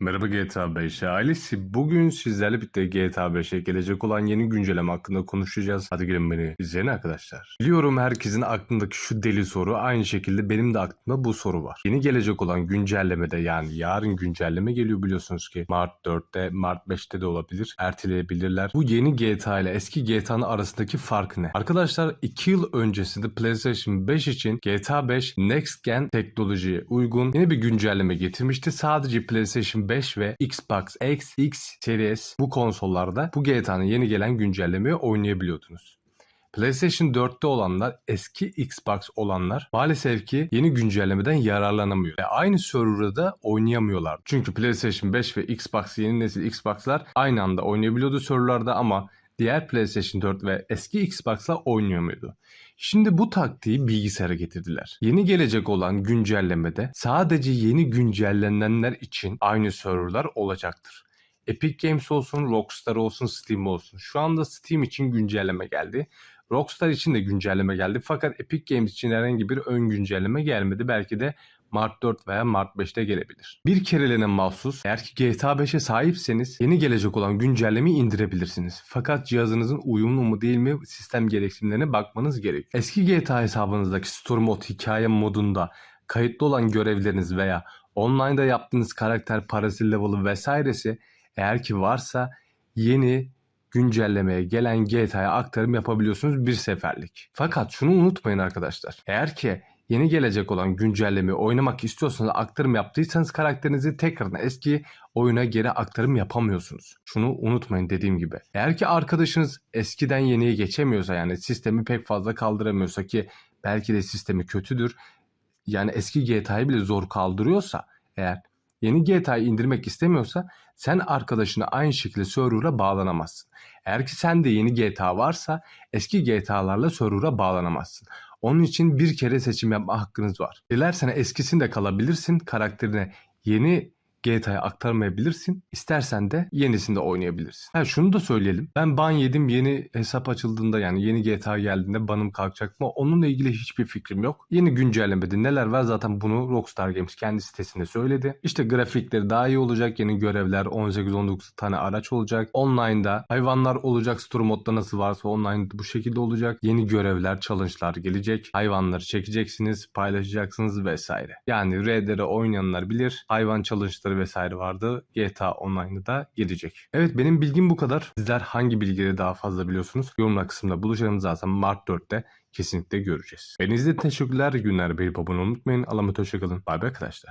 Merhaba GTA 5 ailesi. Bugün sizlerle birlikte GTA 5'e gelecek olan yeni güncelleme hakkında konuşacağız. Hadi gelin beni izleyin arkadaşlar. Biliyorum herkesin aklındaki şu deli soru aynı şekilde benim de aklımda bu soru var. Yeni gelecek olan güncellemede yani yarın güncelleme geliyor biliyorsunuz ki Mart 4'te Mart 5'te de olabilir. Erteleyebilirler. Bu yeni GTA ile eski GTA'nın arasındaki fark ne? Arkadaşlar 2 yıl öncesinde PlayStation 5 için GTA 5 Next Gen teknolojiye uygun yeni bir güncelleme getirmişti. Sadece PlayStation 5 ve Xbox X, X Series bu konsollarda bu GTA'nın yeni gelen güncellemeyi oynayabiliyordunuz. PlayStation 4'te olanlar, eski Xbox olanlar maalesef ki yeni güncellemeden yararlanamıyor. Ve aynı serverda da oynayamıyorlar. Çünkü PlayStation 5 ve Xbox yeni nesil Xbox'lar aynı anda oynayabiliyordu serverlarda ama diğer PlayStation 4 ve eski Xbox'la oynayamıyordu. Şimdi bu taktiği bilgisayara getirdiler. Yeni gelecek olan güncellemede sadece yeni güncellenenler için aynı serverlar olacaktır. Epic Games olsun, Rockstar olsun, Steam olsun. Şu anda Steam için güncelleme geldi. Rockstar için de güncelleme geldi. Fakat Epic Games için herhangi bir ön güncelleme gelmedi. Belki de Mart 4 veya Mart 5'te gelebilir. Bir kereliğine mahsus eğer ki GTA 5'e sahipseniz yeni gelecek olan güncellemeyi indirebilirsiniz. Fakat cihazınızın uyumlu mu değil mi sistem gereksinimlerine bakmanız gerek. Eski GTA hesabınızdaki Story Mode hikaye modunda kayıtlı olan görevleriniz veya online'da yaptığınız karakter parası level'ı vesairesi eğer ki varsa yeni güncellemeye gelen GTA'ya aktarım yapabiliyorsunuz bir seferlik. Fakat şunu unutmayın arkadaşlar. Eğer ki yeni gelecek olan güncellemeyi oynamak istiyorsanız aktarım yaptıysanız karakterinizi tekrardan eski oyuna geri aktarım yapamıyorsunuz. Şunu unutmayın dediğim gibi. Eğer ki arkadaşınız eskiden yeniye geçemiyorsa yani sistemi pek fazla kaldıramıyorsa ki belki de sistemi kötüdür. Yani eski GTA'yı bile zor kaldırıyorsa eğer yeni GTA'yı indirmek istemiyorsa sen arkadaşına aynı şekilde server'a bağlanamazsın. Eğer ki sende yeni GTA varsa eski GTA'larla server'a bağlanamazsın. Onun için bir kere seçim yapma hakkınız var. Dilersen eskisinde kalabilirsin. Karakterine yeni GTA'ya aktarmayabilirsin. İstersen de yenisinde oynayabilirsin. Ha şunu da söyleyelim. Ben ban yedim yeni hesap açıldığında yani yeni GTA geldiğinde banım kalkacak mı? Onunla ilgili hiçbir fikrim yok. Yeni güncellemede neler var zaten bunu Rockstar Games kendi sitesinde söyledi. İşte grafikleri daha iyi olacak. Yeni görevler 18-19 tane araç olacak. Online'da hayvanlar olacak. Story modda nasıl varsa online'da bu şekilde olacak. Yeni görevler, challenge'lar gelecek. Hayvanları çekeceksiniz, paylaşacaksınız vesaire. Yani RDR oynayanlar bilir. Hayvan challenge'ları vesaire vardı. GTA Online'da da gelecek. Evet benim bilgim bu kadar. Sizler hangi bilgileri daha fazla biliyorsunuz? Yorumlar kısmında buluşalım zaten Mart 4'te kesinlikle göreceğiz. Beni izlediğiniz teşekkürler. Günler bir abone unutmayın. Allah'a emanet hoşçakalın. Bay bay arkadaşlar.